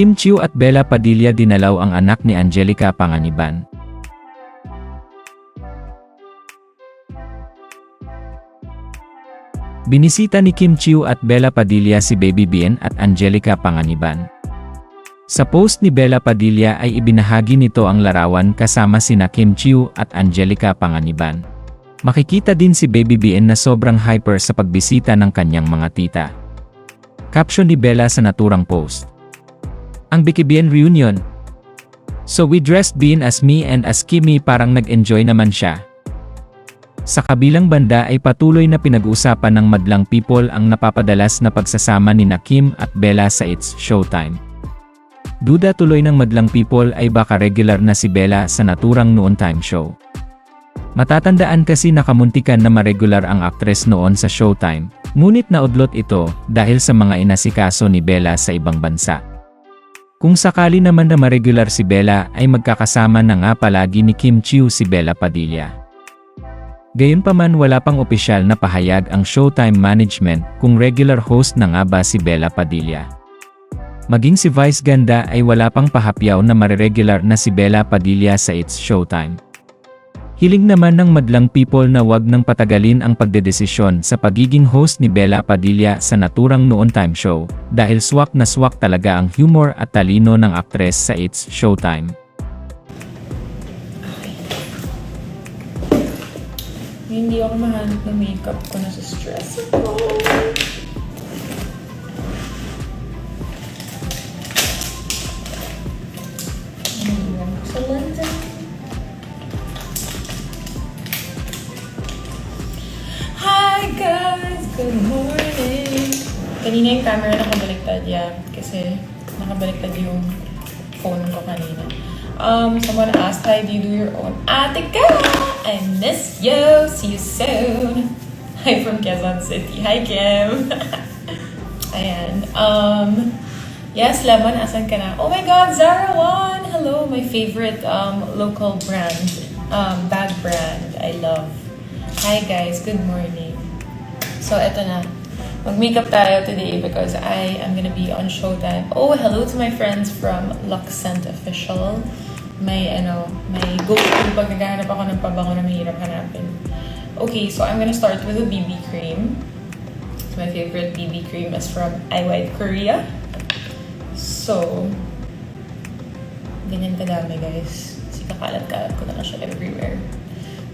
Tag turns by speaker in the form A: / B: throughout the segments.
A: Kim Chiu at Bella Padilla dinalaw ang anak ni Angelica Panganiban. Binisita ni Kim Chiu at Bella Padilla si Baby Bien at Angelica Panganiban. Sa post ni Bella Padilla ay ibinahagi nito ang larawan kasama sina Kim Chiu at Angelica Panganiban. Makikita din si Baby Bien na sobrang hyper sa pagbisita ng kanyang mga tita. Caption ni Bella sa naturang post. Ang Bikibien reunion. So we dressed Bien as me and as Kimi parang nag-enjoy naman siya. Sa kabilang banda ay patuloy na pinag-uusapan ng madlang people ang napapadalas na pagsasama ni Kim at Bella sa It's Showtime. Duda tuloy ng madlang people ay baka regular na si Bella sa naturang noon time show. Matatandaan kasi nakamuntikan na maregular ang aktres noon sa Showtime, ngunit naudlot ito dahil sa mga inasikaso ni Bella sa ibang bansa. Kung sakali naman na maregular si Bella ay magkakasama na nga palagi ni Kim Chiu si Bella Padilla. Gayunpaman wala pang opisyal na pahayag ang Showtime management kung regular host na nga ba si Bella Padilla. Maging si Vice Ganda ay wala pang pahapyaw na mareregular na si Bella Padilla sa It's Showtime. Hiling naman ng madlang people na wag nang patagalin ang pagdedesisyon sa pagiging host ni Bella Padilla sa naturang noon time show dahil swak na swak talaga ang humor at talino ng aktres sa It's Showtime.
B: Hindi ako mahanap ng makeup ko na sa stress ako. Good morning! Kanina yung camera nakabaliktad, yeah. Kasi nakabaliktad yung phone ko kanina. Um, someone asked, hi, do you do your own Attica? I miss you. See you soon. Hi from Quezon City. Hi, Kim. Ayan. Um, yes, Lemon, asan ka na? Oh my God, Zara One! Hello, my favorite um, local brand. Um, bag brand. I love. Hi guys, good morning. So, eto na. Mag-makeup tayo today because I am gonna be on Showtime. Oh, hello to my friends from Luxent Official. May, ano, may go-to pag naghahanap ako ng pabango na mahirap hanapin. Okay, so I'm gonna start with a BB cream. So my favorite BB cream is from I White Korea. So, ganyan kadami guys. Kasi kakalat-kalat ko na siya everywhere.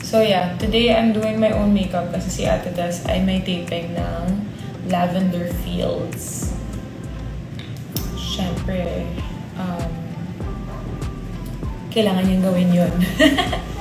B: So yeah, today I'm doing my own makeup kasi si Ate Des ay may taping ng Lavender Fields. Siyempre, um, kailangan niyang gawin yun.